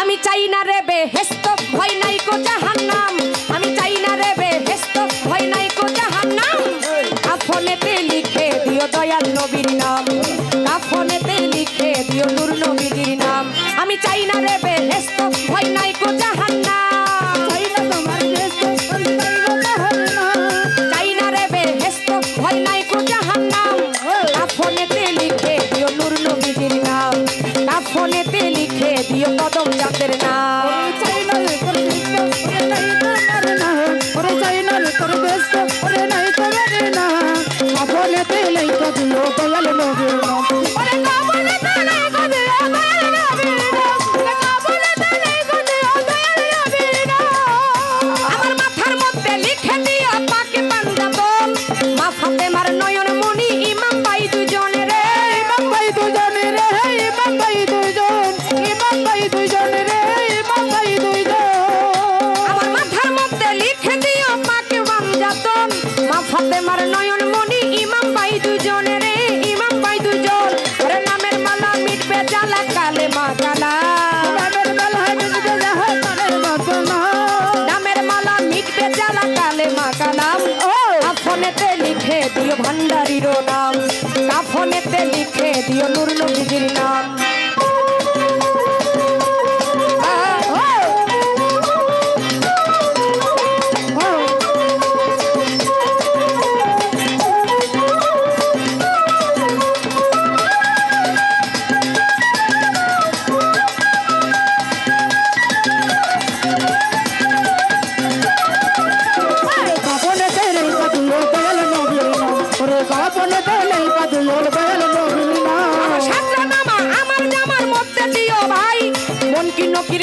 আমি চাই না রে বেহেস্ত, ভয় নাই কো জাহান্নাম। আমি চাই না রে বেহেস্ত, ভয় নাই কো জাহান্নাম। আফনেতে লিখে দিও দয়াল নবীর নাম। আফনেতে লিখে দিও নূর নবীর নাম। আমি চাই না রে বেহেস্ত, ভয় নাই কদম জাতের না জ্বালা কালে মাকা নাম ও ফোনেতে নকির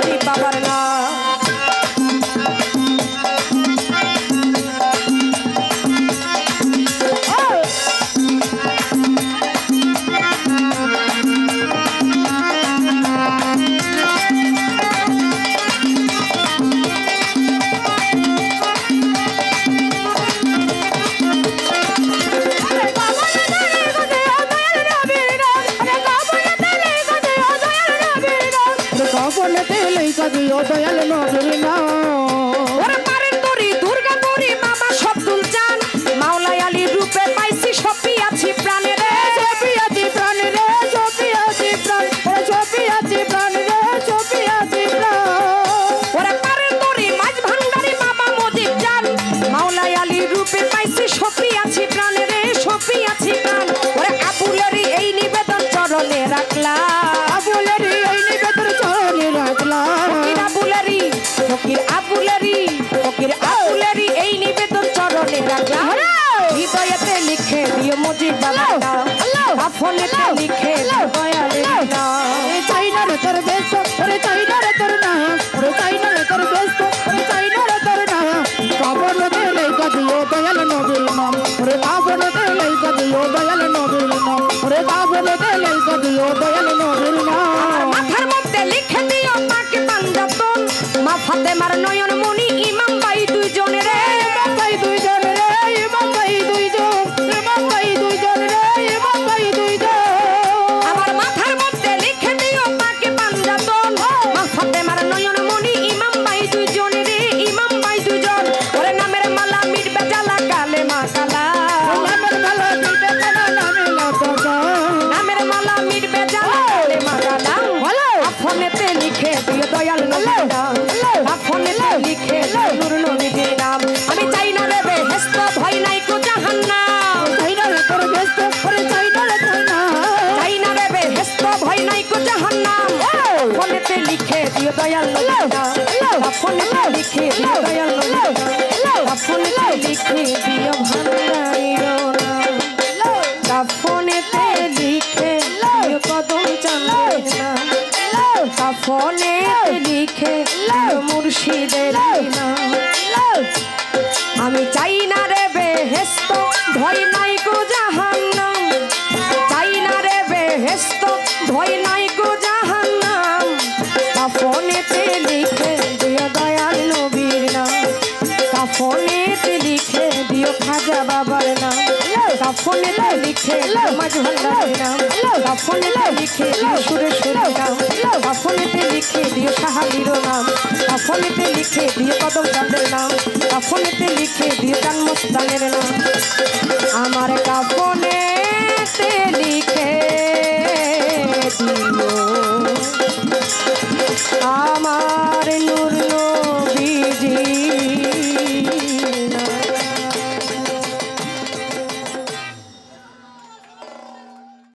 সাজিও দয়াল নবীর মুজিব বাবার নাম কাফনেতে লিখে বয়ালের নাম। চাইনা রে তোর দেশ ওরে চাইনা রে তোর নাম। ওরে চাইনা রে তোর দেশ ওরে চাইনা রে তোর নাম। কাফনেতে লেখা দিও দয়াল নবীর নাম। ওরে কাফনেতে লেখা দিও দয়াল নবীর নাম। ওরে কাফনেতে লেখা দিও দয়াল নবীর নাম। মাথার মধ্যে লিখে দিও পাক পাঞ্জাতন। মা ফাতেমার নয় ওরে চাই না রে চাই না চাই না রে বেহেস্ত ভয় নাই কো জাহান্নাম। ফোনেতে লিখে দিও দয়াল নবীর নাম ফোনেতে লিখে দিও দয়াল নবীর নাম ফোনেতে লিখে দিও ভান্ডারির নাম ফোনেতে লিখে দিও কদম চাঁদের নাম ফোনেতে লিখে দিও মুর্শিদের নাম আমি চাই না রে বেহেস্ত ভয় নাই গো ভয় নাই গো জাহান্নাম। কাফনেতে লিখে দিও দয়াল নবীর নাম। কাফনেতে লিখে দিও খাজা বাবার নাম। কাফনেতে লিখে মাঝ ভান্ডারের নাম। কাফনেতে লিখে দিও সুরেশ্বরী নাম। কাফনেতে লিখে দিও সাহাবির নাম। কাফনেতে লিখে দিও কদম চাঁদের নাম। কাফনেতে লিখে দিও জন্মস্থানের নাম। আমার নূর নবীজি।